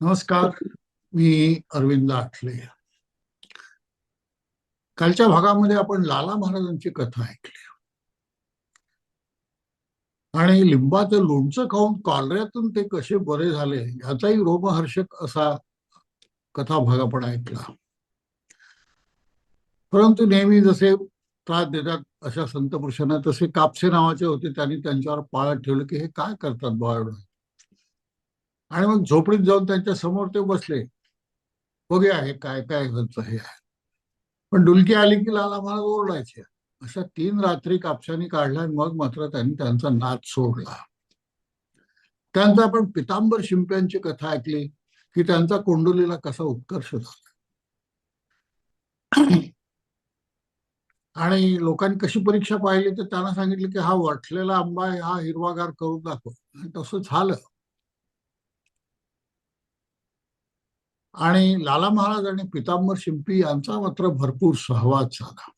नमस्कार मी अरविंद आठले कालच्या भागामध्ये आपण लाला महाराजांची कथा ऐकली. आणि लिंबाचं लोणचं खाऊन कॉलऱ्यातून ते कसे बरे झाले याचाही रोमहर्षक असा कथा भाग आपण ऐकला. परंतु नेहमी जसे त्रास देतात अशा संत पुरुषांना तसे कापसे नावाचे होते त्यांनी त्यांच्यावर पाळत ठेवलं की हे काय करतात बाळ आणि मग झोपडीत जाऊन त्यांच्यासमोर ते बसले. बघूया हे काय काय ह्यांचं हे. आहे पण डुलकी आली की लाला मला ओरडायचे. अशा तीन रात्री कापशाने काढल्या आणि मग मात्र त्यांनी त्यांचा नाच सोडला. त्यांचा आपण पितांबर शिंप्यांची कथा ऐकली की त्यांचा कोंडोलीला कसा उत्कर्ष झाला. आणि लोकांनी कशी परीक्षा पाहिली तर त्यांना सांगितलं की हा वटलेला आंबा हा हिरवागार करून दाखव. आणि तसं झालं. आणि लाला महाराज आणि पितांबर शिंपी यांचा मात्र भरपूर सहवाद झाला.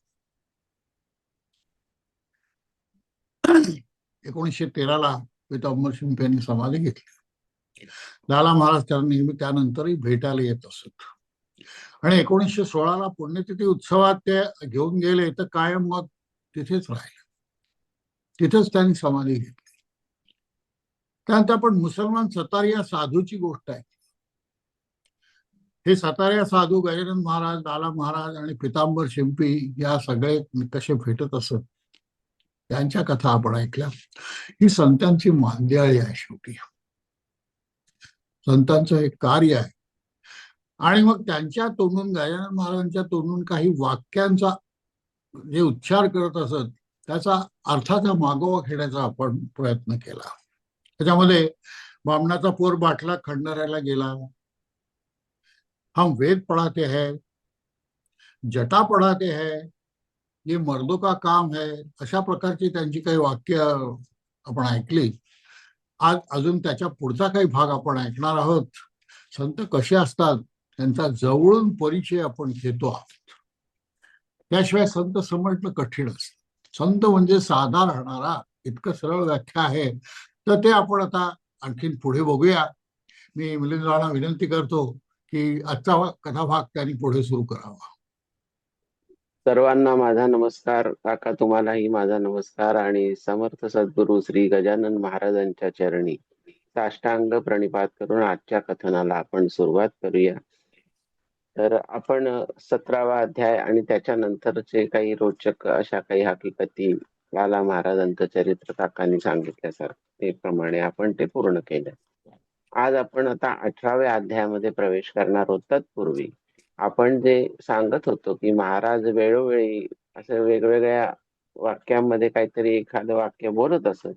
एकोणीसशे तेराला पितांबर शिंपी यांनी समाधी घेतली. लाला महाराज त्यांना नेहमी त्यानंतरही भेटायला येत असत. आणि एकोणीसशे सोळाला पुण्यतिथी उत्सवात ते घेऊन गेले तर कायम मग तिथेच राहिले. तिथेच त्यांनी समाधी घेतली. त्यानंतर आपण मुसलमान सतारिया साधूची गोष्ट आहे हे साताऱ्या साधू गजानन महाराज लाला महाराज आणि पितांबर शिंपी या सगळे कसे भेटत असत त्यांच्या कथा आपण ऐकल्या. ही संतांची मांदियाळी आहे शेवटी. संतांचं हे कार्य आहे. आणि मग त्यांच्या तोंडून गजानन महाराजांच्या तोंडून काही वाक्यांचा जे उच्चार करत असत त्याचा अर्थाचा मागोवा घेण्याचा आपण प्रयत्न केला. त्याच्यामध्ये बामणाचा पोर बाटला खंडरायला गेला. हम वेद पढ़ाते हैं जटा पढ़ाते हैं ये मर्दों का काम है अशा प्रकारची त्यांची काही वाक्य आपण ऐकली. आज अजून त्याच्या पुढचा काही भाग आपण ऐकणार आहोत. संत कसे असतात त्यांचा जवळून परिचय आपण घेतो आहोत. त्याशिवाय संत समजणं कठीण असत. संत म्हणजे साधा राहणारा इतकं सरळ व्याख्या आहे. तर ते आपण आता आणखीन पुढे बघूया. मी मिलिंद राणा विनंती करतो की आजचा कथाभाग त्यांनी पुढे सुरू करावा. सर्वांना माझा नमस्कार. काका तुम्हालाही माझा नमस्कार आणि समर्थ सद्गुरु श्री गजानन महाराजांच्या चरणी साष्टांग प्रणिपात करून आजच्या कथनाला आपण सुरुवात करूया. तर आपण सतरावा अध्याय आणि त्याच्यानंतरचे काही रोचक अशा काही हकीकती लाला महाराजांचं चरित्र काकांनी सांगितल्यासारखे प्रमाणे आपण ते पूर्ण केलं. आज आपण आता अठराव्या अध्यायामध्ये प्रवेश करणार आहोत तत्पूर्वी. आपण जे सांगत होतो की महाराज वेळोवेळी असं वेगवेगळ्या वाक्यांमध्ये काहीतरी एखादं वाक्य बोलत असत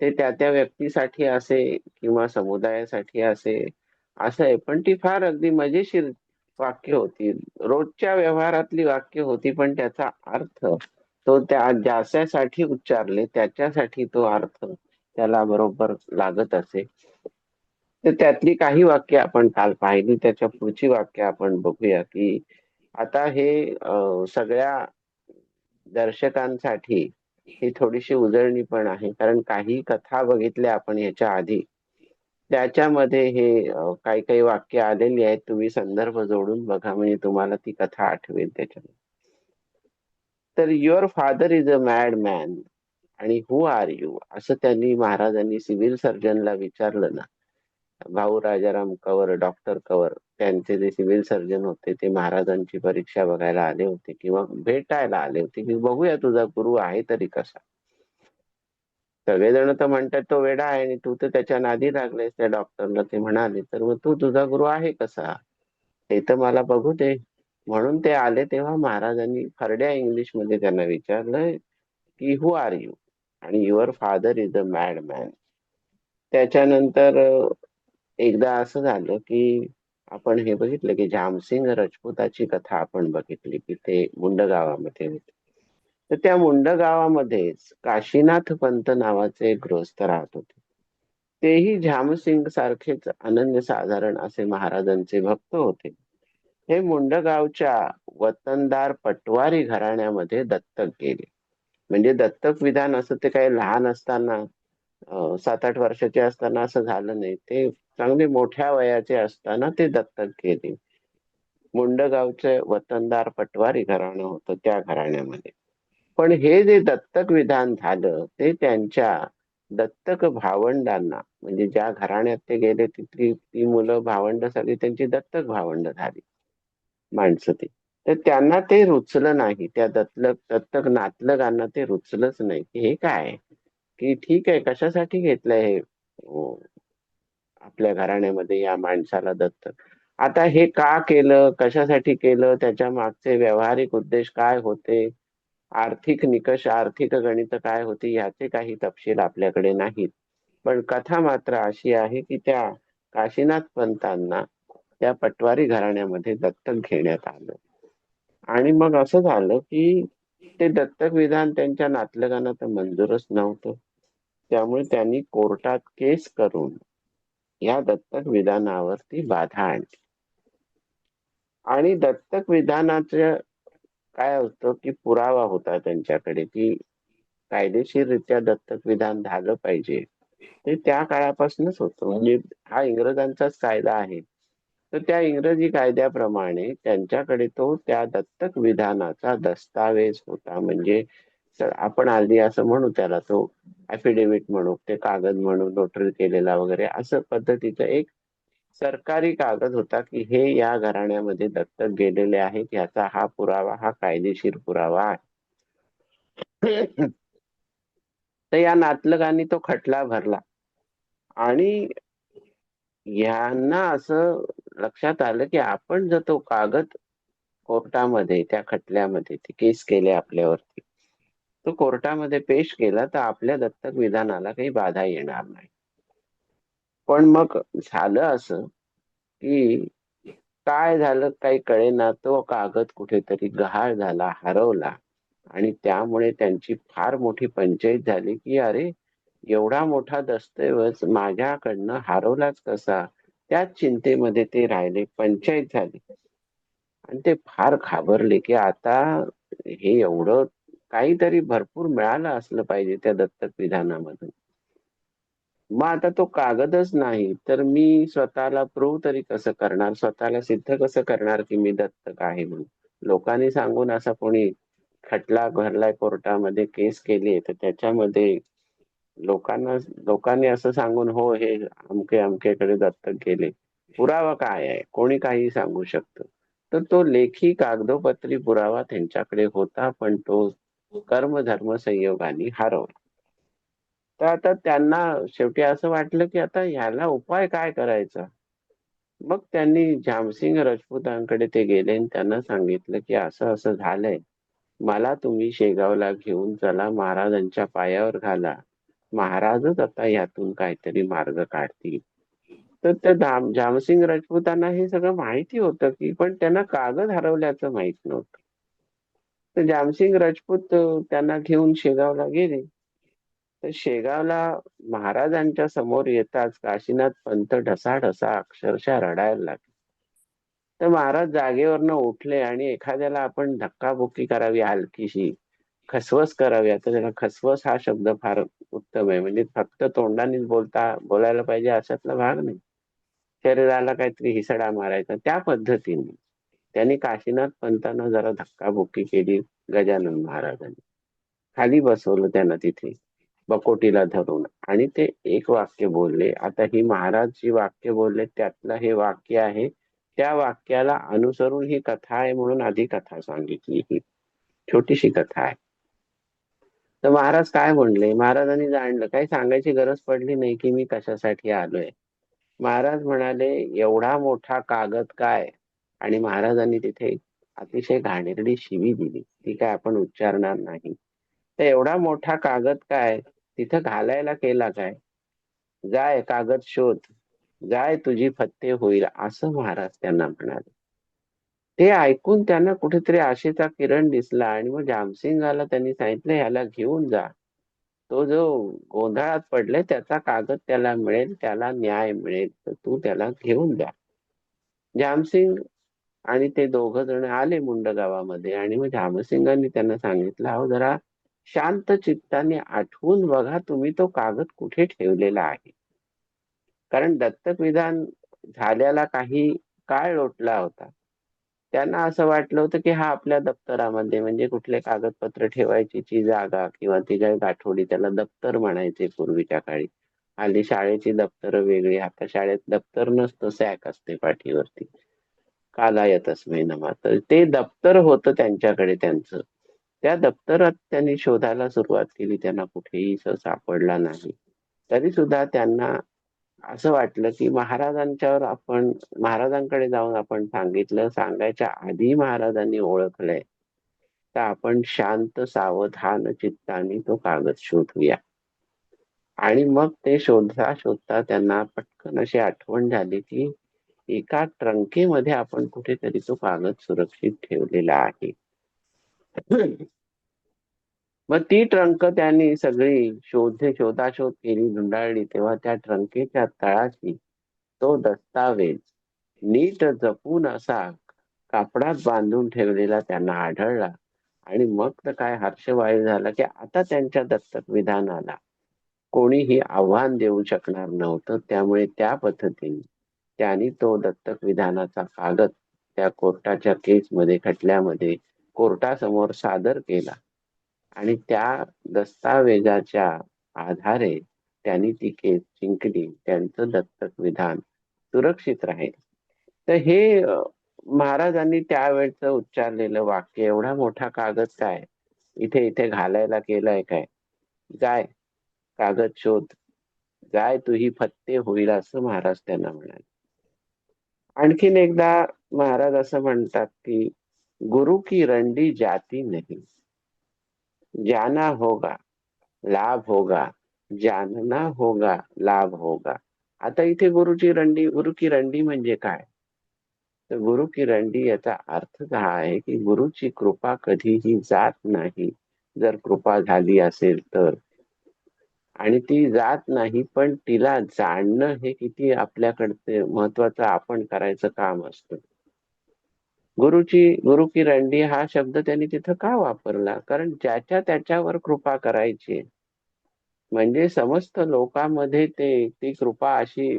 ते त्या त्या व्यक्तीसाठी असे किंवा समुदायासाठी असे असं आहे. पण ती फार अगदी मजेशीर वाक्य होती. रोजच्या व्यवहारातली वाक्य होती पण त्याचा अर्थ तो त्या ज्याच्यासाठी उच्चारले त्याच्यासाठी तो अर्थ त्याला बरोबर लागत असे. तर त्यातली काही वाक्य आपण काल पाहिली त्याच्या पुढची वाक्य आपण बघूया की आता हे सगळ्या दर्शकांसाठी ही थोडीशी उजळणी पण आहे. कारण काही कथा बघितल्या आपण याच्या आधी. त्याच्यामध्ये हे काही काही वाक्य आलेली आहेत. तुम्ही संदर्भ जोडून बघा. म्हणजे तुम्हाला ती कथा आठवेल त्याच्यामध्ये. तर your father is a mad man आणि हु आर यू असं त्यांनी महाराजांनी सिव्हिल सर्जनला विचारलं ना. भाऊ राजाराम कवर डॉक्टर कवर त्यांचे जे सिव्हिल सर्जन होते ते महाराजांची परीक्षा बघायला आले होते किंवा भेटायला आले होते की बघूया तुझा गुरु आहे तरी कसा. सगळेजण तर म्हणतात तो वेडा आहे आणि तू तर त्याच्या नादी लागलेस. त्या डॉक्टरला ते म्हणाले तर मग तू तुझा गुरु आहे कसा? हे तर मला बघू दे. म्हणून ते आले तेव्हा महाराजांनी खरड्या इंग्लिशमध्ये त्यांना विचारलं की हु आर यू आणि your father is a mad man त्याच्यानंतर एकदा असं झालं की आपण हे बघितलं की झामसिंग राजपूताची कथा आपण बघितली की ते मुंड गावामध्ये होते. तर त्या मुंड गावामध्येच काशीनाथ पंत नावाचे गृहस्थ राहत होते. तेही झामसिंग सारखेच अनन्य साधारण असे महाराजांचे भक्त होते. हे मुंडगावच्या वतनदार पटवारी घराण्यामध्ये दत्तक गेले. म्हणजे दत्तक विधान असं ते काही लहान असताना सात आठ वर्षाचे असताना असं झालं नाही. ते चांगले मोठ्या वयाचे असताना ते दत्तक गेले मुंडगावचे वतनदार पटवारी घराणं होतं त्या घराण्यामध्ये. पण हे जे दत्तक विधान झालं ते त्यांच्या दत्तक भावंडांना म्हणजे ज्या घराण्यात ते गेले तिथली ती मुलं भावंड सगळी त्यांची दत्तक भावंड झाली. माणसं ती. तर त्यांना ते रुचलं नाही. त्या दत्तक दत्तक नातलगांना ते रुचलंच नाही. की हे काय? की ठीक आहे कशासाठी घेतलंय हे? अं, आपल्या घराण्यामध्ये या माणसाला दत्तक आता हे का केलं? कशासाठी केलं? त्याच्या मागचे व्यावहारिक उद्देश काय होते? आर्थिक निकष आर्थिक गणित काय होती? याचे काही तपशील आपल्याकडे नाहीत. पण कथा मात्र अशी आहे की त्या काशीनाथ पंतांना त्या पटवारी घराण्यामध्ये दत्तक घेण्यात आलं. आणि मग असं झालं की ते दत्तक विधान त्यांच्या नातलगांना तर मंजूरच नव्हतं. त्यामुळे त्यांनी कोर्टात केस करून या दत्तक विधानावरती बाधा आणली. आणि दत्तक विधानाचं काय होतं की पुरावा होता त्यांच्याकडे की कायदेशीररित्या दत्तक विधान झालं पाहिजे. ते त्या काळापासूनच होतं. म्हणजे हा इंग्रजांचाच कायदा आहे. तर त्या इंग्रजी कायद्याप्रमाणे त्यांच्याकडे तो त्या दत्तक विधानाचा दस्तावेज होता. म्हणजे आपण आधी असं म्हणू त्याला तो ऍफिडेव्हिट म्हणू ते कागद म्हणू नोटरी केलेला वगैरे असं पद्धतीचं एक सरकारी कागद होता की हे या घराण्यामध्ये दत्तक गेलेले आहेत याचा हा पुरावा हा कायदेशीर पुरावा आहे. तर या नातलगांनी तो खटला भरला. आणि यांना असं लक्षात आलं की आपण जर तो कागद कोर्टामध्ये त्या खटल्यामध्ये ते केस केले आपल्यावरती तो कोर्टामध्ये पेश केला तर आपल्या दत्तक विधानाला काही बाधा येणार नाही. पण मग झालं असं की काय झालं काही कळेना. तो कागद कुठेतरी गहाळ झाला हरवला. आणि त्यामुळे त्यांची फार मोठी पंचायत झाली की अरे एवढा मोठा दस्तऐवज माझ्याकडनं हरवलाच कसा? त्याच चिंतेमध्ये ते राहिले पंचायत झाली. आणि ते फार घाबरले की आता हे एवढं काहीतरी भरपूर मिळालं असलं पाहिजे त्या दत्तक विधानामधून. मग आता तो कागदच नाही तर मी स्वतःला प्रूव्ह तरी कसं करणार? स्वतःला सिद्ध कसं करणार की मी दत्तक आहे म्हणून? लोकांनी सांगून असा कोणी खटला भरलाय कोर्टामध्ये केस केली तर त्याच्यामध्ये लोकांना लोकांनी असं सांगून हो हे अमके अमकेकडे दत्तक गेले. पुरावा काय आहे? कोणी काही सांगू शकतं? तर तो लेखी कागदोपत्री पुरावा त्यांच्याकडे होता पण तो कर्म धर्म संयोगाने हरवला तर आता त्यांना शेवटी असं वाटलं की आता ह्याला उपाय काय करायचा? मग त्यांनी जामसिंग राजपूतांकडे ते गेले आणि त्यांना सांगितलं की असं असं झालंय. मला तुम्ही शेगावला घेऊन चला महाराजांच्या पायावर घाला. महाराजच आता यातून काहीतरी मार्ग काढतील. तर त्या झामसिंग जामसिंग हे सगळं माहिती होतं की पण त्यांना कागद हरवल्याचं माहीत नव्हतं. तर जामसिंग राजपूत त्यांना घेऊन शेगावला गेले. तर शेगावला महाराजांच्या समोर येताच काशीनाथ पंत ढसाढसा अक्षरशः रडायला लागले. तर महाराज जागेवरनं उठले आणि एखाद्याला आपण धक्काबुक्की करावी हलकीशी खसवस करावी. आता त्याला खसवस हा शब्द फार उत्तम आहे. म्हणजे फक्त तोंडानेच बोलता बोलायला पाहिजे अशातला भाग नाही. शरीराला काहीतरी हिसडा मारायचा. त्या पद्धतीने. त्यांनी काशीनाथ पंतांना जरा धक्काबुक्की केली गजानन महाराजांनी. खाली बसवलं त्यांना तिथे बकोटीला धरून. आणि ते एक वाक्य बोलले आता ही महाराज जी वाक्य बोलले त्यातलं हे वाक्य आहे त्या वाक्याला अनुसरून ही कथा आहे म्हणून आधी कथा सांगितली ही. छोटीशी कथा आहे. तर महाराज काय म्हणले? महाराजांनी जाणलं काही सांगायची गरज पडली नाही की मी कशासाठी आलोय. महाराज म्हणाले एवढा मोठा कागद काय? आणि महाराजांनी तिथे अतिशय घाणेरडी शिवी दिली. ती काय आपण उच्चारणार नाही. तर एवढा मोठा कागद काय? तिथं घालायला केला काय? जाय कागद शोध. जाय तुझी फत्ते होईल असं महाराज त्यांना म्हणाले. ते ऐकून त्यांना कुठेतरी आशेचा किरण दिसला आणि मग जामसिंगाला त्यांनी सांगितलं ह्याला घेऊन जा. तो जो गोंधळात पडले त्याचा कागद त्याला मिळेल त्याला न्याय मिळेल. तर तू त्याला घेऊन जा. जामसिंग आणि ते दोघ जण आले मुंड गावामध्ये. आणि मग झामसिंगांनी त्यांना सांगितलं अहो जरा शांत चित्ताने आठवून बघा तुम्ही तो कागद कुठे ठेवलेला आहे. कारण दत्तक विधान झाल्याला काही काळ लोटला होता. त्यांना असं वाटलं होतं की हा आपल्या दप्तरामध्ये म्हणजे कुठले कागदपत्र ठेवायची ती जागा किंवा ती काही गाठोडी त्याला दप्तर म्हणायचे पूर्वीच्या काळी. हल्ली शाळेची दप्तर वेगळी आता शाळेत दप्तर नसतं सॅक असते पाठीवरती. कालायत अस्मै नमा तर ते दप्तर होतं त्यांच्याकडे त्यांचं. त्या दप्तरात त्यांनी शोधायला सुरुवात केली. त्यांना कुठेही सापडला नाही. तरी सुद्धा त्यांना असं वाटलं की महाराजांच्यावर आपण महाराजांकडे जाऊन आपण सांगितलं सांगायच्या आधी महाराजांनी ओळखलंय. तर आपण शांत सावधान चित्ताने तो कागद शोधूया. आणि मग ते शोधता शोधता त्यांना पटकन अशी आठवण झाली की एका ट्रंकेमध्ये आपण कुठेतरी तो कागद सुरक्षित ठेवलेला आहे. मग ती ट्रंक त्यांनी सगळी शोधे शोधाशोध केली धुंडाळली तेव्हा त्या ट्रंकेच्या तळाशी तो दस्तावेज नीट जपून असा कापडात बांधून ठेवलेला त्यांना आढळला. आणि मग तर काय हर्षवायू झाला की आता त्यांच्या दत्तक विधानाला कोणीही आव्हान देऊ शकणार नव्हतं. त्यामुळे त्या पद्धतीने त्यांनी तो दत्तक विधानाचा कागद त्या कोर्टाच्या केसमध्ये खटल्यामध्ये कोर्टासमोर सादर केला. आणि त्या दस्तावेजाच्या आधारे त्यांनी ती केस जिंकली. त्यांचं दत्तक विधान सुरक्षित राहील. तर हे महाराजांनी त्यावेळचं उच्चारलेलं वाक्य एवढा मोठा कागद काय? इथे इथे घालायला केलाय काय? जाय कागद शोध. जाय तुही फत्ते होईल असं महाराज त्यांना म्हणाले. आणखीन एकदा महाराज असं म्हणतात की गुरु की रंडी जाती नाही. जाना होगा लाभ होगा. जानना होगा लाभ होगा. आता इथे गुरुची रंडी गुरु की रंडी म्हणजे काय? तर गुरु की रंडी याचा अर्थ हा आहे की गुरुची कृपा कधीही जात नाही. जर कृपा झाली असेल तर. आणि ती जात नाही पण तिला जाणणं हे किती आपल्याकडचे महत्वाचं आपण करायचं काम असतं. गुरुची गुरु की रंडी हा शब्द त्यांनी तिथं का वापरला? कारण ज्याच्या त्याच्यावर कृपा करायची आहे. म्हणजे समस्त लोकांमध्ये ते ती कृपा अशी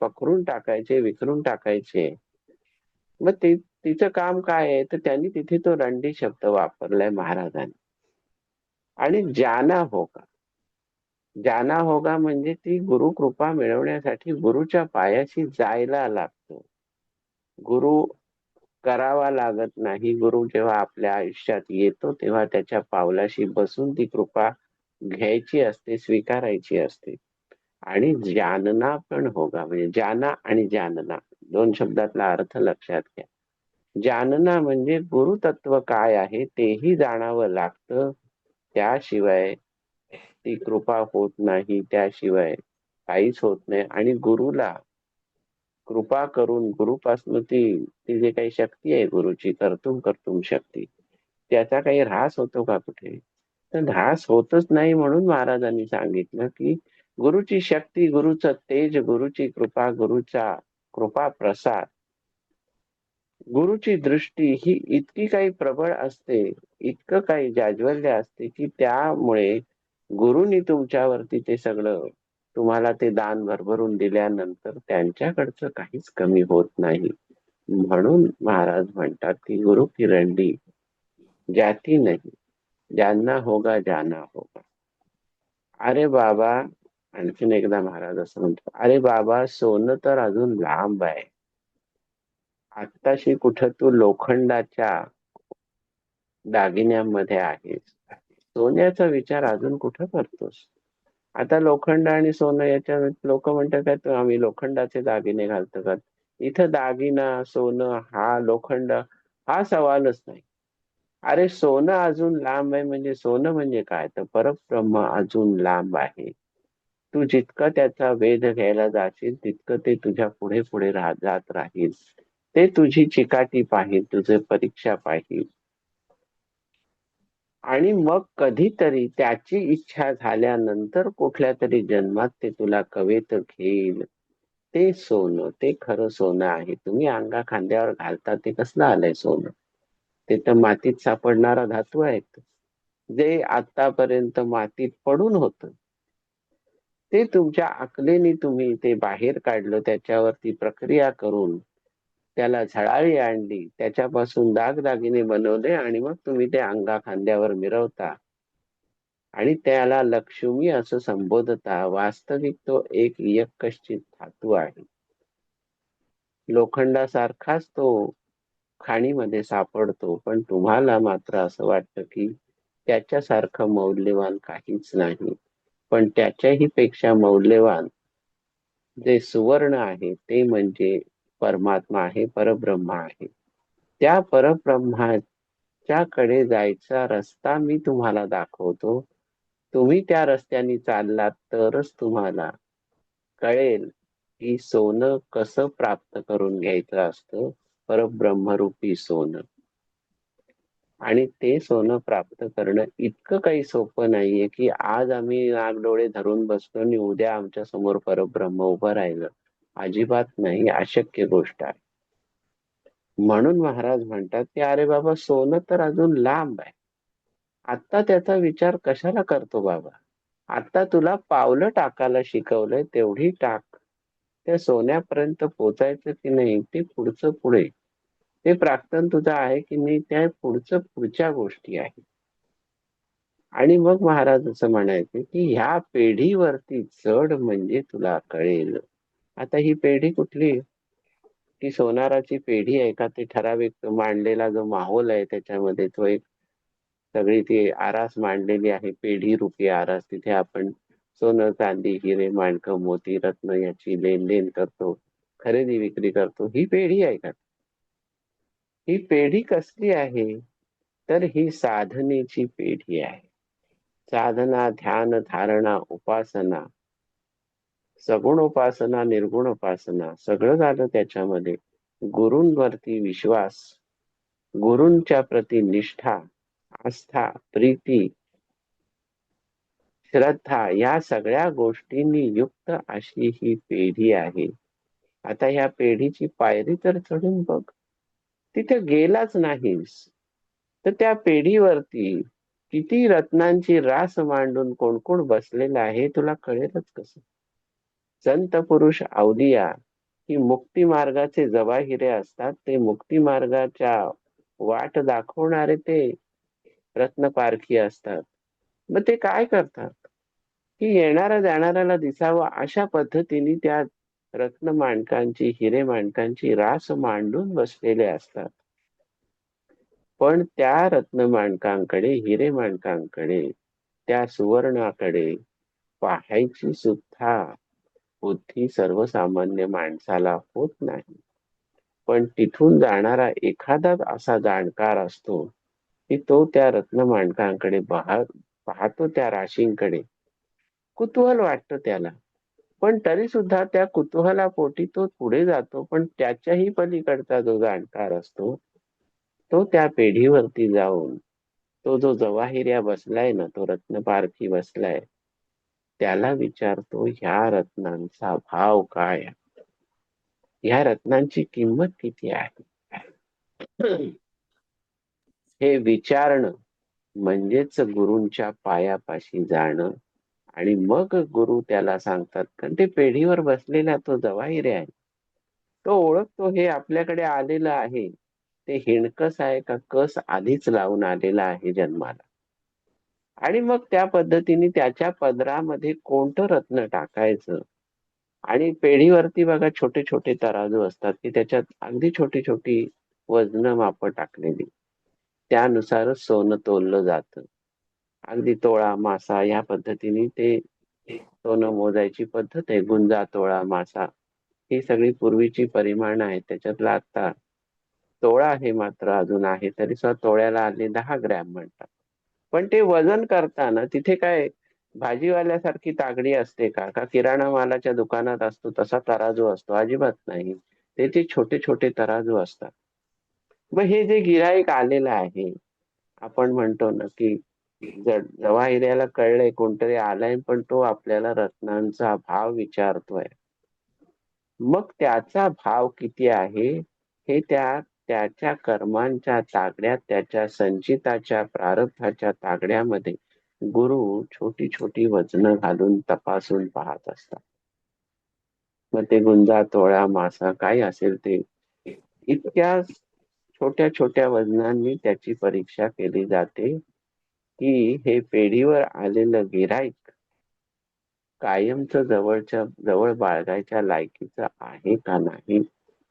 पखरून टाकायचे विखरून टाकायचे मग ते तिचं काम काय आहे? तर त्यांनी तिथे तो रंडी शब्द वापरलाय महाराजांनी. आणि जाना होगा जाना होगा म्हणजे ती गुरु कृपा मिळवण्यासाठी गुरुच्या पायाशी जायला लागतो. गुरु करावा लागत नाही. गुरु जेव्हा आपल्या आयुष्यात येतो तेव्हा त्याच्या पावलाशी बसून ती कृपा घ्यायची असते स्वीकारायची असते. आणि जानना पण होगा. म्हणजे जाना आणि जानना दोन शब्दातला अर्थ लक्षात घ्या. जानना म्हणजे गुरुतत्व काय आहे तेही जाणावं लागतं. त्याशिवाय ती कृपा होत नाही त्याशिवाय काहीच होत नाही. आणि गुरुला कृपा करून गुरुपासून ती ती जे काही शक्ती आहे गुरुची कर्तुम कर्तुम शक्ती त्याचा काही ऱ्हास होतो का कुठे? तर ऱ्हास होतच नाही म्हणून महाराजांनी सांगितलं की गुरुची शक्ती गुरुचं तेज गुरुची कृपा गुरुचा कृपा प्रसाद गुरुची दृष्टी ही इतकी काही प्रबळ असते इतकं काही जाज्वल्य असते की त्यामुळे गुरुनी तुमच्यावरती ते सगळं तुम्हाला ते दान भरभरून दिल्यानंतर त्यांच्याकडचं काहीच कमी होत नाही. म्हणून महाराज म्हणतात की गुरु की जाती नाही ज्यांना होगा जाना होगा. अरे बाबा आणखीन एकदा महाराज असं म्हणतो अरे बाबा सोनं तर अजून लांब आहे. आत्ताशी कुठं तू लोखंडाच्या दागिन्यांमध्ये आहेस? सोन्याचा विचार अजून कुठं करतोस? आता लोखंड आणि सोनं याच्या लोक म्हणतात काय आम्ही लोखंडाचे दागिने घालतो का इथं दागिना सोनं हा लोखंड हा सवालच नाही. अरे सोनं अजून लांब आहे म्हणजे सोनं म्हणजे काय? तर परब्रह्म अजून लांब आहे. तू जितकं त्याचा वेध घ्यायला जाशील तितकं ते तुझ्या पुढे पुढे राहत जात राहील. ते तुझी चिकाटी पाहिल तुझे परीक्षा पाहिल. आणि मग कधीतरी त्याची इच्छा झाल्यानंतर कुठल्या तरी जन्मात ते तुला कवेत घेईल. ते सोनं ते खरं सोनं आहे. तुम्ही अंगा खांद्यावर घालता ते कसलं आलंय सोनं? ते तर मातीत सापडणारा धातू आहे जे आतापर्यंत मातीत पडून होत. ते तुमच्या आकलेनी तुम्ही ते बाहेर काढलं त्याच्यावरती प्रक्रिया करून त्याला झळाळी आणली. त्याच्यापासून दागदागिने बनवले आणि मग तुम्ही ते अंगा खांद्यावर मिरवता. आणि त्याला लक्ष्मी असं संबोधता. वास्तविक तो एक यक्कश्चित धातू आहे. लोखंडासारखाच तो खाणीमध्ये सापडतो. पण तुम्हाला मात्र असं वाटतं की त्याच्यासारखं मौल्यवान काहीच नाही. पण त्याच्याही पेक्षा मौल्यवान जे सुवर्ण आहे ते म्हणजे परमात्मा आहे परब्रह्म आहे. त्या परब्रह्माच्या कडे जायचा रस्ता मी तुम्हाला दाखवतो. तुम्ही त्या रस्त्याने चाललात तरच तुम्हाला कळेल की सोनं कसं प्राप्त करून घ्यायचं असतं. परब्रह्मरूपी सोनं. आणि ते सोनं प्राप्त करणं इतकं काही सोपं नाहीये की आज आम्ही नागडोळे धरून बसतो आणि उद्या आमच्यासमोर परब्रह्म उभं राहिलं. अजिबात नाही अशक्य गोष्ट आहे. म्हणून महाराज म्हणतात की अरे बाबा सोनं तर अजून लांब आहे. आता त्याचा विचार कशाला करतो बाबा? आता तुला पावलं टाकायला शिकवलंय तेवढी टाक. त्या सोन्यापर्यंत पोचायचं की नाही ते पुढचं पुढे. ते प्राक्तन तुझं आहे की नाही त्या पुढचं पुढच्या गोष्टी आहे. आणि मग महाराज असं म्हणायचे की ह्या पेढीवरती चढ म्हणजे तुला कळेल. आता ही पेढी कुठली? ती सोनाराची पेढी आहे का? ते ठराविक मांडलेला जो माहोल आहे त्याच्यामध्ये तो एक सगळी ती आरास मांडलेली आहे. पेढी रुपी आरास. तिथे आपण सोनं चांदी हिरे माणकं मोती रत्न याची लेनदेन करतो खरेदी विक्री करतो. ही पेढी आहे का? ही पेढी कसली आहे? तर ही साधनेची पेढी आहे. साधना ध्यान धारणा उपासना सगुण उपासना निर्गुण उपासना सगळं झालं त्याच्यामध्ये. गुरूंवरती विश्वास गुरूंच्या प्रती निष्ठा आस्था प्रीती श्रद्धा या सगळ्या गोष्टींनी युक्त अशी ही पेढी आहे. आता ह्या पेढीची पायरी तर चढून बघ. तिथे गेलाच नाहीस. तर त्या पेढीवरती किती रत्नांची रास मांडून कोण कोण बसलेलं आहे तुला कळेलच कसं? संत पुरुष अवधिया ही मुक्ती मार्गाचे जवाहिरे असतात. ते मुक्ती मार्गाच्या वाट दाखवणारे ते रत्नपारखी असतात. मग ते काय करतात? की येणाऱ्या जाणाऱ्याला दिसावं अशा पद्धतीने त्या रत्न मांडकांची हिरे मांडकांची रास मांडून बसलेले असतात. पण त्या रत्न मांडकांकडे हिरे मांडकांकडे त्या सुवर्णाकडे पाहायची सुद्धा बुद्धी सर्वसामान्य माणसाला होत नाही. पण तिथून जाणारा एखादा असा जाणकार असतो की तो त्या रत्न मांडकांकडे पाहतो त्या राशींकडे. कुतूहल वाटतं त्याला. पण तरी सुद्धा त्या कुतूहलापोटी तो पुढे जातो पण त्याच्याही पलीकडचा जो जाणकार असतो तो त्या पेढीवरती जाऊन तो जो जवाहिर्या बसलाय ना तो रत्नपारखी बसलाय त्याला विचारतो ह्या रत्नांचा भाव काय ह्या रत्नांची किंमत किती आहे? हे विचारणं म्हणजेच गुरूंच्या पायापाशी जाणं आणि मग गुरु त्याला सांगतात कारण ते पेढीवर बसलेला तो जवाहिरे आहे. तो ओळखतो हे आपल्याकडे आलेलं आहे. ते हिणकस आहे का? कस आधीच लावून आलेला आहे जन्माला. आणि मग त्या पद्धतीने त्याच्या पदरामध्ये कोणतं रत्न टाकायचं? आणि पेढीवरती बघा छोटे छोटे तराजू असतात की त्याच्यात अगदी छोटी छोटी वजन माप टाकलेली. त्यानुसारच सोनं तोललं जातं. अगदी तोळा मासा या पद्धतीने ते सोनं मोजायची पद्धत आहे. गुंजा तोळा मासा ही सगळी पूर्वीची परिमाण आहेत. त्याच्यातला आता तोळा हे मात्र अजून आहे. तरी सुद्धा तोळ्याला आले दहा ग्रॅम म्हणतात. पण ते वजन करताना तिथे काय भाजीवाल्यासारखी तागडी असते का? का किराणा मालाच्या दुकानात असतो तसा तराजू असतो? अजिबात नाही. ते छोटे छोटे तराजू असतात. मग हे जे गिराईक आलेलं आहे आपण म्हणतो ना की जवाहिर्याला कळलंय कोणतरी आलाय पण तो आपल्याला रत्नांचा भाव विचारतोय. मग त्याचा भाव किती आहे? हे त्या त्याच्या कर्मांच्या तागड्यात त्याच्या संचिताच्या प्रारब्धाच्या तागड्यामध्ये गुरु छोटी छोटी वजन घालून तपासून पाहत असतात. मग ते गुंजा तोळा मासा काय असेल ते इतक्या छोट्या छोट्या वजनांनी त्याची परीक्षा केली जाते की हे पेढीवर आलेलं गिराईक कायमच जवळच्या जवळ बाळगायच्या लायकीचं आहे का नाही?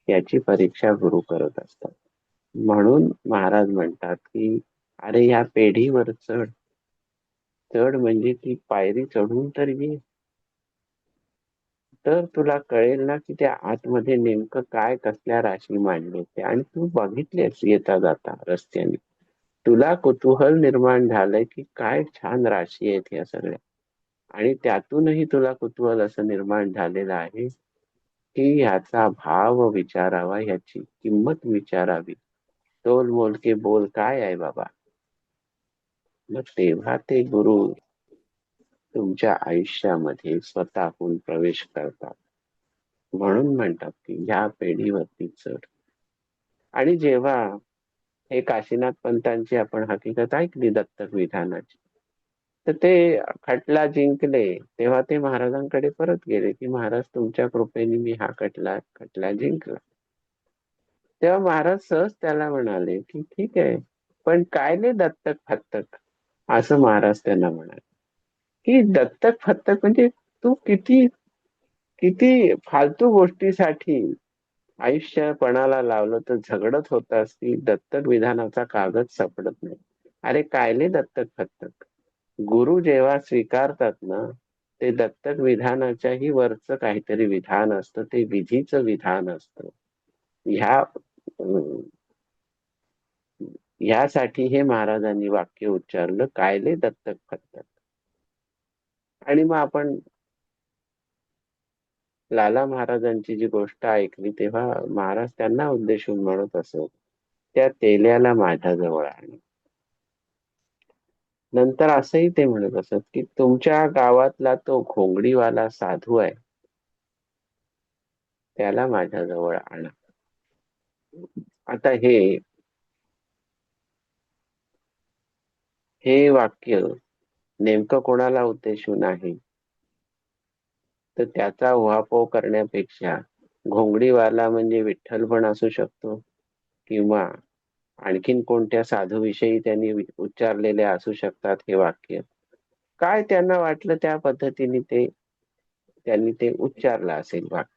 याची परीक्षा गुरु करत असतात. म्हणून महाराज म्हणतात की अरे या पेढीवर चढ. चढ म्हणजे ती पायरी चढून तर ये. तर तुला कळेल ना की त्या आतमध्ये नेमकं काय कसल्या राशी मांडले ते आणि तू बघितलेस येता जाता रस्त्याने. तुला कुतूहल निर्माण झालंय की काय छान राशी आहेत या सगळ्या. आणि त्यातूनही तुला कुतूहल असं निर्माण झालेलं आहे. की ह्याचा भाव विचारावा ह्याची किंमत विचारावी. तोल मोलके बोल काय आहे बाबा? मग तेव्हा ते गुरु तुमच्या आयुष्यामध्ये स्वतःहून प्रवेश करतात. म्हणून म्हणतात की ह्या पेढीवरती चढ. आणि जेव्हा हे काशीनाथ पंतांची आपण हकीकत ऐकली दत्तक विधानाची तर ते खटला जिंकले तेव्हा ते महाराजांकडे परत गेले की महाराज तुमच्या कृपेने मी हा खटला खटला जिंकला. तेव्हा महाराज सहज त्याला म्हणाले की ठीक आहे पण काय ले दत्तक फत्तक? असं महाराज त्यांना म्हणाले. की दत्तक फत्तक म्हणजे तू किती किती फालतू गोष्टीसाठी आयुष्य पणाला लावलं तर झगडत होतास की दत्तक विधानाचा कागद सापडत नाही. अरे कायले दत्तक फत्तक? गुरु जेव्हा स्वीकारतात ना ते दत्तक विधानाच्याही वरचं काहीतरी विधान असतं ते विधीचं विधान असतं. ह्या ह्यासाठी हे महाराजांनी वाक्य उच्चारलं कायले दत्तक करतात आणि मग आपण लाला महाराजांची जी गोष्ट ऐकली तेव्हा महाराज त्यांना उद्देशून म्हणत असत त्या तेल्याला माझ्याजवळ आण. नंतर असंही ते म्हणत असत की तुमच्या गावातला तो घोंगडीवाला साधू आहे. त्याला माझ्याजवळ आणा. आता हे हे वाक्य नेमकं कोणाला उद्देशून आहे तर त्याचा उहापोह करण्यापेक्षा घोंगडीवाला म्हणजे विठ्ठल पण असू शकतो किंवा आणखीन कोणत्या साधूविषयी त्यांनी उच्चारलेले असू शकतात हे वाक्य? काय त्यांना वाटलं त्या पद्धतीने ते त्यांनी ते उच्चारलं असेल वाक्य?